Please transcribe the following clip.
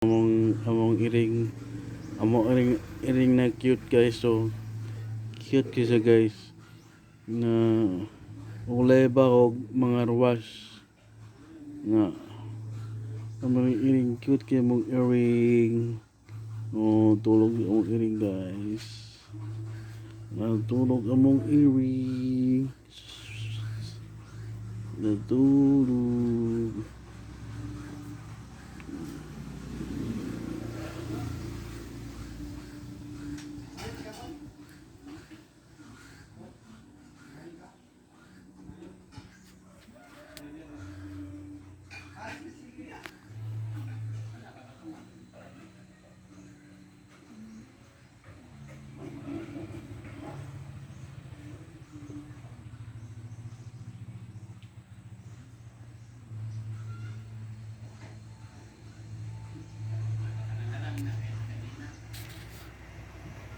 among among iring among iring iring na cute guys so cute kasi guys na ulay ba og mga ruwas na among iring cute kay among iring oh tulog among iring guys natulog among earring natulog